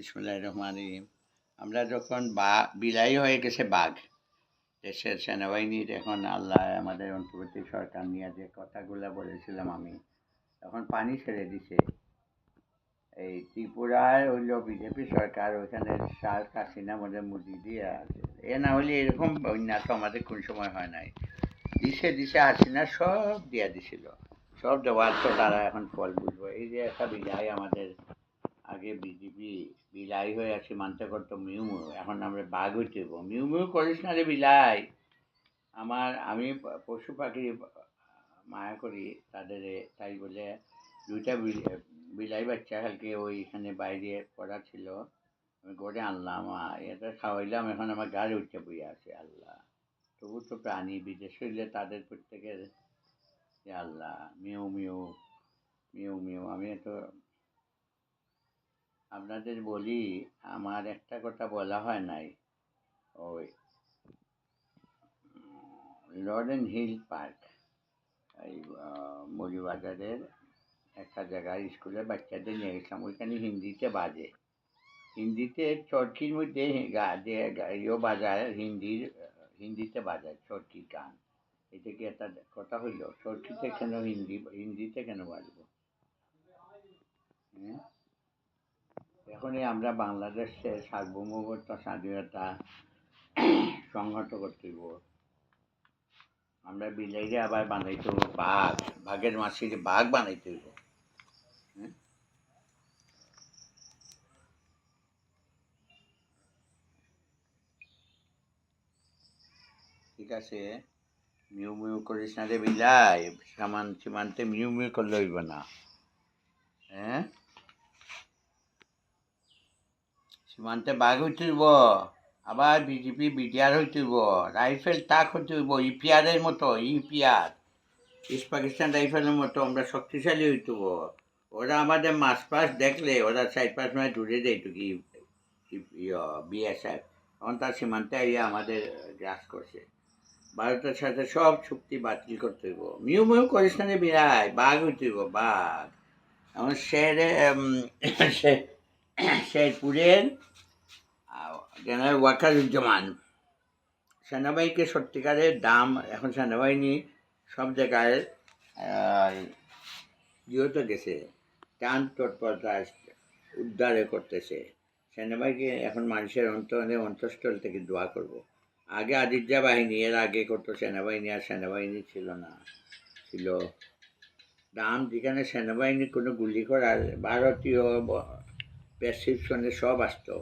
বিসমুল্লাহ রহমান রহিম। আমরা যখন বা, বিদায়ী হয়ে গেছে বাঘ, দেশের সেনাবাহিনীর এখন আল্লাহ, আমাদের অন্তর্বর্তী সরকার নিয়ে যে কথাগুলো বলেছিলাম আমি এখন পানি ছেড়ে দিছে। এই ত্রিপুরায় হইল বিজেপি সরকার, ওইখানে শাহ হাসিনা মধ্যে মুদি দিয়ে আছে। এ না হলে এরকম বন্যা তো আমাদের কোন সময় হয় নাই। দিছে দিছে, হাসিনা সব দিয়া দিছিল। সব দেওয়ার তো তারা এখন ফল বুঝব। এই যে একটা বিদায় আমাদের আগে বিজেপি বিলাই হয়ে আছে মানতে করতো মিউ মিউ এখন আমরা বাঘ হইতে। মিউ মিউ করিস না রে বিলাই। আমার, আমি পশু পাখি মায়া করি তাদের তাই বলে দুইটা বিল- বিলাই বাচ্চা কালকে ওইখানে বাইরে পড়া ছিল। আমি গড়ে আনলাম এটা খাওয়াইলাম, এখন আমার গাড়ি উঠতে বইয়া আছে, আল্লাহ। তবু তো প্রাণী, বিদেশ হইলে তাদের প্রত্যেকের আল্লাহ, মিউ মিউ মিউ মিউ, আমি তো আপনাদের বলি আমার একটা কথা বলা হয় নাই। ওই লরেন হিল পার্ক এই আহ, মৌলিবাজারের একটা জায়গায় স্কুলে বাচ্চাদের নিয়ে গেছিলাম। ওইখানে হিন্দিতে বাজে। হিন্দিতে চরকির মধ্যে হি- গা- যে গা- ইয়ে বাজায় হিন্দির হিন্দিতে বাজায় চরকির গান। এটা কি একটা কথা হইল? চরকিতে কেন হিন্দি হিন্দিতে কেন বাজবো? হ্যাঁ? এখনই আমরা বাংলাদেশের সার্বভৌমত্ব, স্বাধীনতা সংহত করতে হইব। আমরা বিলাইরে আবার বানাইতে হইব, বাঘ, বাঘের মাসির বাঘ বানাইতে হইব। হ্যাঁ? ঠিক আছে? মিউ মিউ করিস না রে বিলাই, সামান সীমান্তে মিউ মিউ করলে হইব না। হ্যাঁ? সীমান্তে বাঘ হইতেইব আবার বিজেপি বিডিআর হইতেইব রাইফেল তাক হইতেইব ইপিআরের মতো ইপিআর ইস্ট পাকিস্তান রাইফেলের মতো আমরা শক্তিশালী হইতেইব ওরা আমাদের মাস পাস দেখলে, ওরা চার পাঁচ মাস দূরে যেত কি বিএসএফ তখন তার সীমান্তে আইয়া আমাদের গ্রাস করছে ভারতের সাথে সব চুক্তি বাতিল করতে হইব মিউ মিউ করিস না রে বিরাই বাঘ। হইতেইব বাঘ এখন শেরে শেরপুরের জেনারেল ওয়াকারুজ্জামান। সেনাবাহিনীকে সত্যিকারের দাম এখন সেনাবাহিনী সব জায়গায় ইয়েতে গেছে টান তৎপরতা উদ্ধারে করতেছে। সেনাবাহিনী এখন মানুষের অন্তরে অন্তঃস্থল থেকে দোয়া করব। আগে আদিত্যা বাহিনী, এর আগে করতো সেনাবাহিনী আর সেনাবাহিনী ছিল না। ছিল। দাম যেখানে সেনাবাহিনী কোনো গুলি করার, ভারতীয় প্রেসক্রিপশনে সব আসতো।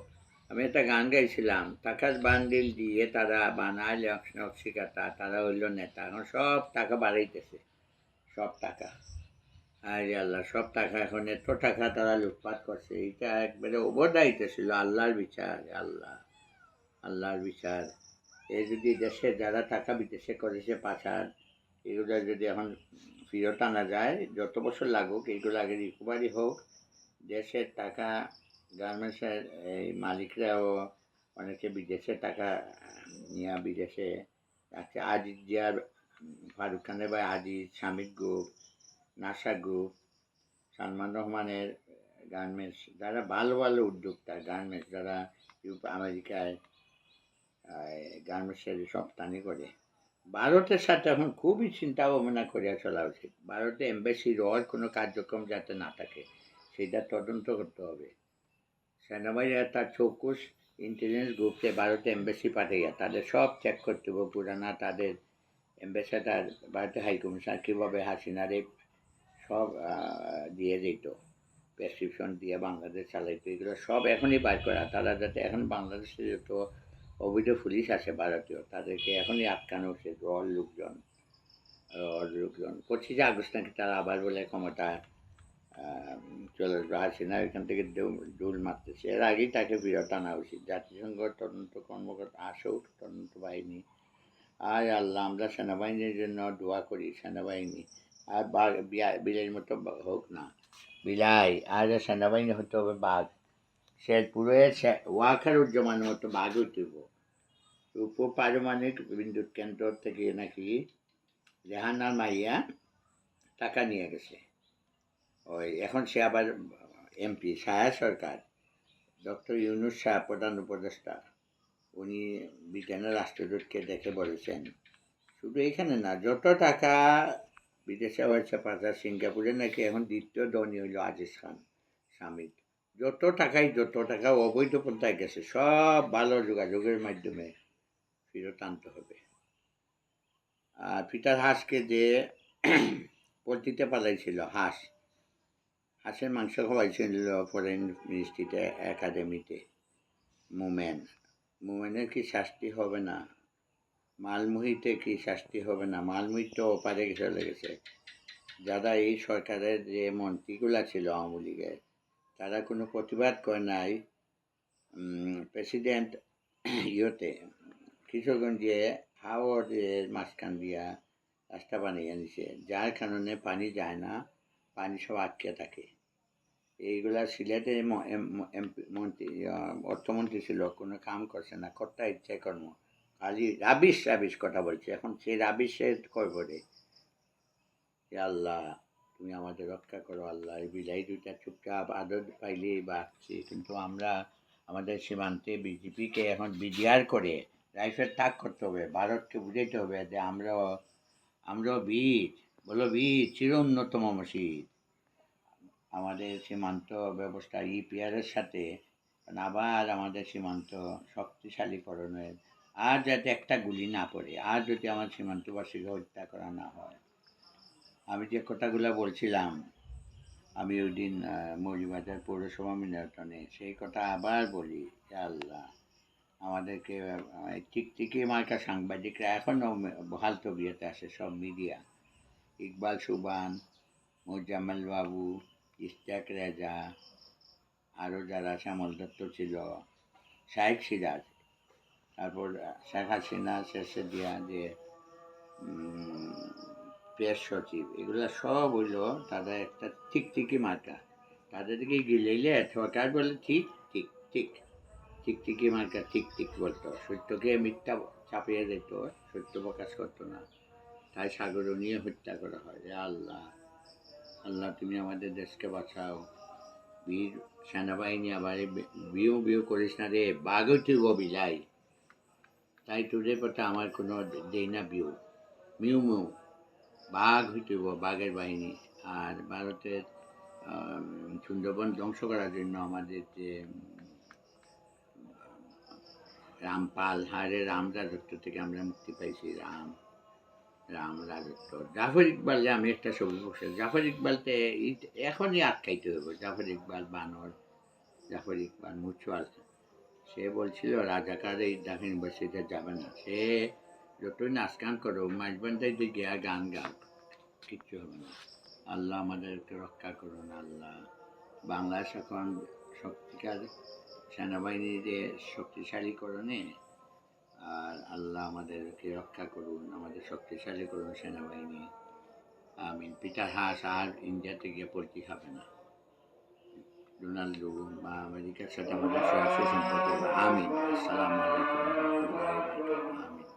আমি একটা গান গাইছিলাম টাকার বান্ডিল দিয়ে তারা বানায় নকশিকাতা তারা হইল নেতা। এখন সব টাকা বাড়াইতেছে, সব টাকা। আরে আল্লাহ, সব টাকা এখন, এত টাকা তারা লুটপাট করছে এটা একবারে ওবরদায়িত্ব ছিল আল্লাহর বিচার, আল্লাহ, আল্লাহর বিচার। এ যদি দেশে যারা টাকা বিদেশে করেছে পাচার এগুলো যদি এখন ফিরত আনা যায়, যত বছর লাগুক, এগুলো আগে রিকভারি হোক, দেশের টাকা গার্মেন্টসের এই মালিকরাও অনেকে বিদেশে টাকা নিয়ে বিদেশে আছে। আজিজ জিয়ার, ফারুক খানের ভাই আজিজ শামিক গ্রুপ নাসা গ্রুপ সালমান রহমানের গার্মেন্টস যারা ভালো ভালো উদ্যোক্তা গার্মেন্টস যারা ইউরোপ, আমেরিকায় গার্মেন্টসের রপ্তানি করে। ভারতের সাথে এখন খুবই চিন্তা ভাবনা করিয়া চলা উচিত। ভারতে এম্বাসির আর কোনো কার্যক্রম যাতে না থাকে সেটা তদন্ত করতে হবে। সেনাবাহিনী তার চৌকুশ ইন্টেলিজেন্স গ্রুপকে ভারতে এম্বাসি পাঠাইয়া তাদের সব চেক করতে হবে পুরানা তাদের এম্বাসাডার ভারতের হাইকমিশনার কীভাবে হাসিনারে সব দিয়ে দিত প্রেসক্রিপশন দিয়ে বাংলাদেশ চালাইতো, এগুলো সব এখনই বার করা। তারা যাতে এখন বাংলাদেশে যত অবৈধ পুলিশ আছে ভারতীয়, তাদেরকে এখনই আটকানো উচিত। রল লোকজন রল লোকজন। পঁচিশে আগস্ট নাকি তারা আবার বলে ক্ষমতা চলে আসবে হাসিনা এখান থেকে দৌড় মারতেছে। এর আগেই তাকে ফেরত আনা উচিত। জাতিসংঘ, তদন্ত কর্মকর্তা, আসুক, তদন্ত বাহিনী। আর আল্লাহ, আমরা সেনাবাহিনীর জন্য দোয়া করি, সেনাবাহিনী। আর বাঘ বিলের মতো হোক না। বিলাই আর সেনাবাহিনী হতে হবে বাঘ। শেরপুরে ওয়াকারুজ্জামানের মতো বাঘ উঠব উপ পারমাণবিক বিদ্যুৎ কেন্দ্র থেকে নাকি রেহানার মাইয়া টাকা নিয়ে গেছে। ওই এখন সে আবার এমপি ছায়া সরকার। ডক্টর ইউনুস শাহ, প্রধান উপদেষ্টা। উনি ব্রিটেনের রাষ্ট্রদূতকে দেখে বলেছেন, শুধু এখানে না, যত টাকা বিদেশে হয়েছে, পাচার সিঙ্গাপুরে নাকি এখন দ্বিতীয় ধনী হইল আজিজ খান স্বামীর যত টাকাই যত টাকা, অবৈধ পন্থায় গেছে, সব ভালো যোগাযোগের মাধ্যমে ফেরত আনতে হবে। আর পিটার হাঁসকে যে পল্টিতে পালাইছিল হাঁস হাঁসের মাংস খাওয়াইছিল ফরেন মিনিস্ট্রিতে, একাডেমিতে, মুমেন। মুমেনের কি শাস্তি হবে না? মালমুহিতে কি শাস্তি হবে না? মালমুহি তো ওপারে চলে গেছে। যারা এই সরকারের যে মন্ত্রীগুলা ছিল আওয়ামী লীগের, তারা কোনো প্রতিবাদ করে নাই। প্রেসিডেন্ট ইয়েতে, কিশোরগঞ্জে হাওড়ের মাঝখান দিয়া রাস্তা বানিয়ে নিছে যার কারণে পানি যায় না, পানি সব আটকে থাকে। এইগুলা এমপি, মন্ত্রী অর্থমন্ত্রী ছিল, কোনো কাম করছে না, কর্তা ইচ্ছে কর্ম। খালি রাবিশ রাবিশ কথা বলছে, এখন সেই রাবিশের কয় করে আল্লাহ, তুমি আমাদের রক্ষা করো, আল্লাহ, এই বিলাই দুইটা চুপচাপ আদর পাইলেই বাঁচছি। কিন্তু আমরা আমাদের সীমান্তে বিজেপিকে এখন বিডিআর করে রাইফেল তাক করতে হবে, ভারতকে বুঝাইতে হবে যে আমরাও আমরাও বীর, বলো বীর চির উন্নতম মসজিদ। আমাদের সীমান্ত ব্যবস্থা ইপিআরের সাথে আবার আমাদের সীমান্ত শক্তিশালীকরণের, আর যাতে একটা গুলি না পড়ে, আর যদি আমার সীমান্তবাসীকে হত্যা করা না হয়। আমি যে কথাগুলো বলছিলাম, আমি ওই দিন মৌলিবাজার পৌরসভা মিলটনে সেই কথা আবার বলি আল্লাহ। আমাদেরকে টিকটিকি মার্কা সাংবাদিকরা এখনও বহাল তবিয়তে আসে সব মিডিয়া। ইকবাল সুবান, মোজাম্মেল বাবু ইস্তাক রেজা, আরও যারা শ্যামল দত্ত ছিল শাহেক সিরাজ, তারপর শেখ হাসিনা শেষে দিয়া যে প্রেস সচিব, এগুলো সব হইল তাদের একটা ঠিক ঠিকই মার্কা তাদেরকে গিলেইলে সরকার বলে ঠিক ঠিক ঠিক। ঠিক ঠিকই মার্কা ঠিক ঠিক বলতো। সত্যকে মিথ্যা চাপিয়ে দিত, সত্য প্রকাশ করতো না। তাই সাগর নিয়ে হত্যা করা হয়। আল্লাহ। আল্লাহ তুমি আমাদের দেশকে বাঁচাও। বীর সেনাবাহিনী আবার বিয়ে বিয়ে করিস না রে, বাঘটি গো বিলাই। তাই তোদের পথে আমার কোনো দেই না বিউ। Mu mu. বাঘ হইতেব বাঘের বাহিনী। আর ভারতের সুন্দরবন ধ্বংস করার জন্য আমাদের যে রামপাল হারে রাম থেকে আমরা মুক্তি পাইছি, রাম। রাম রাজত্ব জাফর ইকবালে আমি একটা ছবি বসে জাফর ইকবালতে এখনই আটকাইতে হবে জাফর ইকবাল, বানর, জাফর ইকবাল মুচুয়াল সে বলছিল, রাজাকার এই ঢাকা ইউনিভার্সিটিতে যাবে না। সে যতই নাচ গান করো মাঝবান্ধায় যে গিয়া গান গাও কিচ্ছু হবে না। আল্লাহ আমাদেরকে রক্ষা করুন, আল্লাহ। বাংলাদেশ এখন শক্তিকার সেনাবাহিনীর শক্তিশালীকরণে আল্লাহ আমাদেরকে রক্ষা করুন, আমাদের শক্তিশালী করুন সেনাবাহিনী। আমিন। পিটার হাস আর ইন্ডিয়াতে গিয়ে পোলট্রি খাবে না। রোনাল্ডো বা আমেরিকার সাথে আমাদের সরাসরি সম্পর্ক। আমিন। আসসালামু আলাইকুম। আমিন।